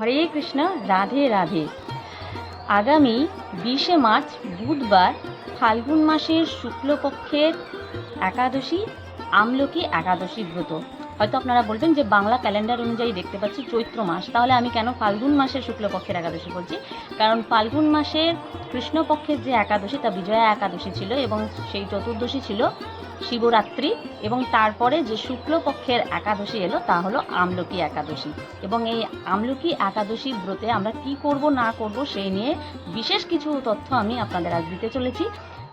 হরে কৃষ্ণ, রাধে রাধে। আগামী বিশে মার্চ বুধবার ফাল্গুন মাসের শুক্লপক্ষের একাদশী, আমলকি একাদশী ব্রত। হয়তো আপনারা বলবেন যে বাংলা ক্যালেন্ডার অনুযায়ী দেখতে পাচ্ছি চৈত্র মাস। তাহলে আমি কেন ফাল্গুন মাসের শুক্লপক্ষের একাদশী বলছি? কারণ ফাল্গুন মাসের কৃষ্ণপক্ষের যে একাদশী, তা বিজয়া একাদশী ছিল এবং সেই চতুর্দশী ছিল শিবরাত্রি এবং তারপরে যে শুক্লপক্ষের একাদশী এলো, তা হলো আমলকি একাদশী। এবং এই আমলকি একাদশী ব্রতে আমরা কি করব, না করব, সেই নিয়ে বিশেষ কিছু তথ্য আমি আপনাদের আজ দিতে চলেছি।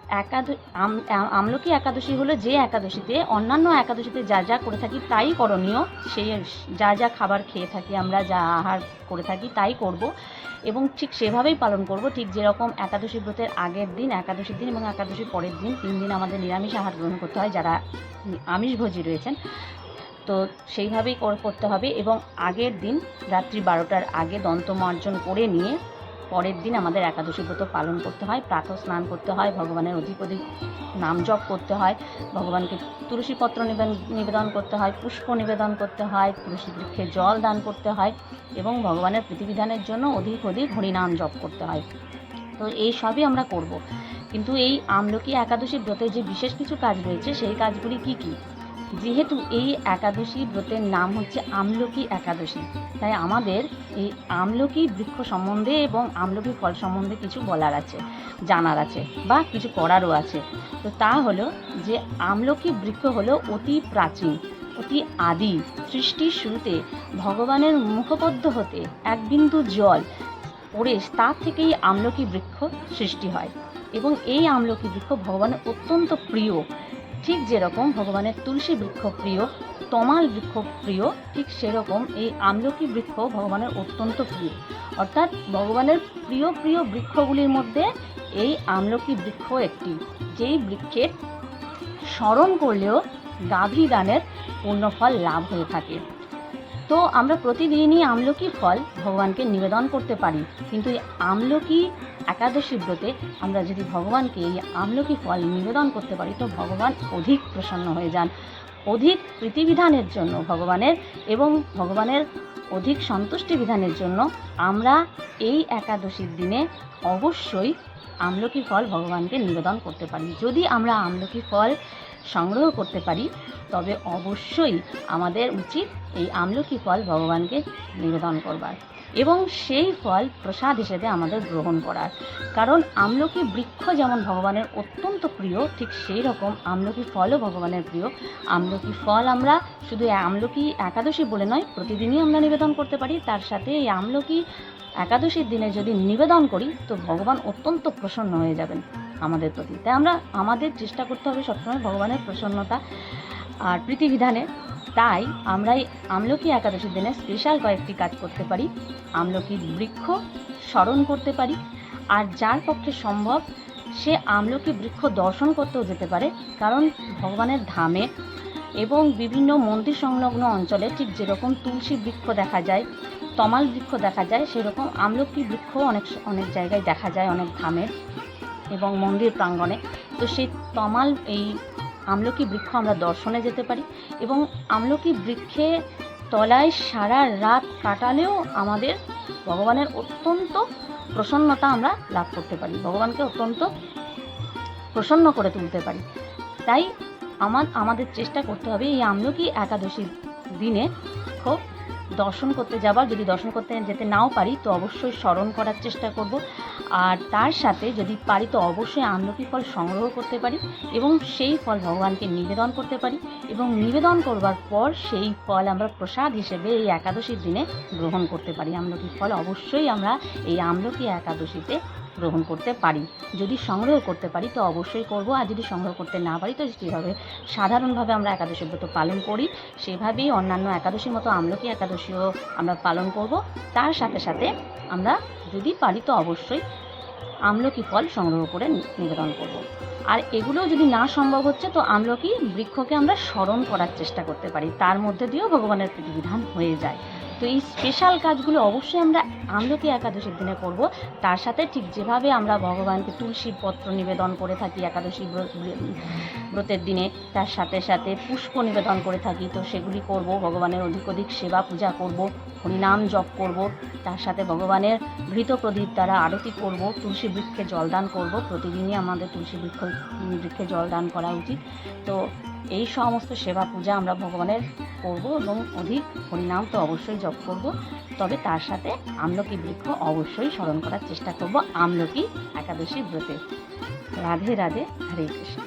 একাদ আম- আম- আমলকি একাদশী হলো যে একাদশীতে, অন্যান্য একাদশীতে যা যা করে থাকি তাই করণীয়। সেই যা যা খাবার খেয়ে থাকি আমরা, যা আহার করে থাকি তাই করব। এবং ঠিক সেভাবেই পালন করব। ঠিক যেরকম একাদশী ব্রতের আগের দিন, একাদশীর দিন এবং একাদশীর পরের দিন তিন দিন আমাদের নিরামিষ আহার গ্রহণ করতে হয় যারা আমিষভোজী রয়েছেন। তো সেইভাবেই কর- করতে হবে এবং আগের দিন রাত্রি বারোটার আগে দন্তমার্জন করে নিয়ে পরের দিন আমাদের একাদশী ব্রত পালন করতে হয়, প্রাতঃ স্নান করতে হয়, ভগবানের অধিক অধিক নাম জপ করতে হয়, ভগবানকে তুলসীপত্র নিবেদন করতে হয়, পুষ্প নিবেদন করতে হয়, তুলসী বৃক্ষে জল দান করতে হয় এবং ভগবানের প্রতিবিধানের জন্য অধিক অধিক হরিনাম জপ করতে হয়। তো এই সবই আমরা করব। কিন্তু এই আমলকি একাদশী ব্রতে যে বিশেষ কিছু কাজ রয়েছে, সেই কাজগুলি কি কি? যেহেতু এই একাদশী ব্রতের নাম হচ্ছে আমলকি একাদশী, তাই আমাদের এই আমলকি বৃক্ষ সম্বন্ধে এবং আমলকি ফল সম্বন্ধে কিছু বলার আছে, জানার আছে বা কিছু করারও আছে। তো তা হলো যে আমলকি বৃক্ষ হলো অতি প্রাচীন, অতি আদি, সৃষ্টির শুরুতে ভগবানের মুখপদ্ম হতে এক বিন্দু জল পড়ে তার থেকেই আমলকি বৃক্ষ সৃষ্টি হয়। এবং এই আমলকি বৃক্ষ ভগবানের অত্যন্ত প্রিয় ঠিক যেরকম ভগবানের তুলসী বৃক্ষ প্রিয়, তমাল বৃক্ষ প্রিয়, ঠিক সেরকম এই আমলকি বৃক্ষ ভগবানের অত্যন্ত প্রিয়। অর্থাৎ ভগবানের প্রিয় প্রিয় বৃক্ষগুলির মধ্যে এই আমলকি বৃক্ষ একটি, যেই বৃক্ষের স্মরণ করলেও গাভী দানের পূর্ণফল লাভ হয়ে থাকে। তো আমরা প্রতিদিনই আমলকি ফল ভগবানকে নিবেদন করতে পারি। কিন্তু এই আমলকি একাদশী ব্রতে আমরা যদি ভগবানকে এই আমলকি ফল নিবেদন করতে পারি, তো ভগবান অধিক প্রসন্ন হয়ে যান। অধিক প্রীতিবিধানের জন্য ভগবানের এবং ভগবানের অধিক সন্তুষ্টি বিধানের জন্য আমরা এই একাদশীর দিনে অবশ্যই আমলকি ফল ভগবানকে নিবেদন করতে পারি। যদি আমরা আমলকি ফল সংগ্রহ করতে পারি, তবে অবশ্যই আমাদের উচিত এই আমলকি ফল ভগবানকে নিবেদন করবার এবং সেই ফল প্রসাদ হিসেবে আমাদের গ্রহণ করার। কারণ আমলকি বৃক্ষ যেমন ভগবানের অত্যন্ত প্রিয়, ঠিক সেই রকম আমলকি ফলও ভগবানের প্রিয়। আমলকি ফল আমরা শুধু আমলকি একাদশী বলে নয়, প্রতিদিনই আমরা নিবেদন করতে পারি। তার সাথে এই আমলকি একাদশীর দিনে যদি নিবেদন করি, তো ভগবান অত্যন্ত প্রসন্ন হয়ে যাবেন। আমাদের প্রতি। তাই আমরা আমাদের চেষ্টা করতে হবে সবসময় ভগবানের প্রসন্নতা আর প্রীতিবিধানে। তাই আমরা এই আমলকি একাদশীর দিনে স্পেশাল কয়েকটি কাজ করতে পারি। আমলকির বৃক্ষ স্মরণ করতে পারি। আর যার পক্ষে সম্ভব সে আমলকি বৃক্ষ দর্শন করতেও যেতে পারে। কারণ ভগবানের ধামে এবং বিভিন্ন মন্দির সংলগ্ন অঞ্চলে ঠিক যেরকম তুলসী বৃক্ষ দেখা যায়, তমাল বৃক্ষ দেখা যায়, সেরকম আমলকি বৃক্ষ অনেক অনেক জায়গায় দেখা যায়, অনেক ধামে। এবং মন্দির প্রাঙ্গণে। তো সেই তমাল, এই আমলকি বৃক্ষ আমরা দর্শনে যেতে পারি এবং আমলকি বৃক্ষে তলায় সারা রাত কাটালেও আমাদের ভগবানের অত্যন্ত প্রসন্নতা আমরা লাভ করতে পারি, ভগবানকে অত্যন্ত প্রসন্ন করে তুলতে পারি। তাই আমার, আমাদের চেষ্টা করতে হবে এই আমলকি একাদশীর দিনে খুব দর্শন করতে যাবার যদি দর্শন করতে যেতে নাও পারি, তো অবশ্যই স্মরণ করার চেষ্টা করব। আর তার সাথে যদি পারি, তো অবশ্যই আমলকি ফল সংগ্রহ করতে পারি এবং সেই ফল ভগবানকে নিবেদন করতে পারি এবং নিবেদন করবার পর সেই ফল আমরা প্রসাদ হিসেবে এই একাদশীর দিনে গ্রহণ করতে পারি। আমলকি ফল অবশ্যই আমরা এই আমলকি একাদশীতে গ্রহণ করতে পারি। যদি সংগ্রহ করতে পারি, তো অবশ্যই করব। আর যদি সংগ্রহ করতে না পারি, তো যেভাবে সাধারণভাবে আমরা একাদশী ব্রত পালন করি, সেভাবেই অন্যান্য একাদশীর মতো আমলকি একাদশীও আমরা পালন করব। তার সাথে সাথে আমরা যদি পারি, তো অবশ্যই আমলকি ফল সংগ্রহ করে নিবেদন করব। আর এগুলো যদি না সম্ভব হচ্ছে, তো আমলকি বৃক্ষকে আমরা স্মরণ করার চেষ্টা করতে পারি। তার মধ্যে দিয়েও ভগবানের প্রতিবিধান হয়ে যায়। তো এই স্পেশাল কাজগুলো অবশ্যই আমরা আমলকি একাদশীর দিনে করব। তার সাথে ঠিক যেভাবে আমরা ভগবানকে তুলসীর পত্র নিবেদন করে থাকি একাদশী ব্র- ব্রতের দিনে, তার সাথে সাথে পুষ্প নিবেদন করে থাকি, তো সেগুলি করব, ভগবানের অধিক অধিক সেবা পূজা করব, হরিনাম জপ করব, তার সাথে ভগবানের ঘৃত প্রদীপ দ্বারা আরতি করব, তুলসী বৃক্ষে জলদান করব, প্রতিদিনই আমাদের তুলসী বৃক্ষ বৃক্ষে জলদান করা উচিত। তো এই সমস্ত সেবা পূজা আমরা ভগবানের করব এবং অধিক হরিনাম তো অবশ্যই জপ করব। তবে তার সাথে আমলকি বৃক্ষ অবশ্যই স্মরণ করার চেষ্টা করব আমলকি একাদশী ব্রতে। রাধে রাধে, হরে কৃষ্ণ।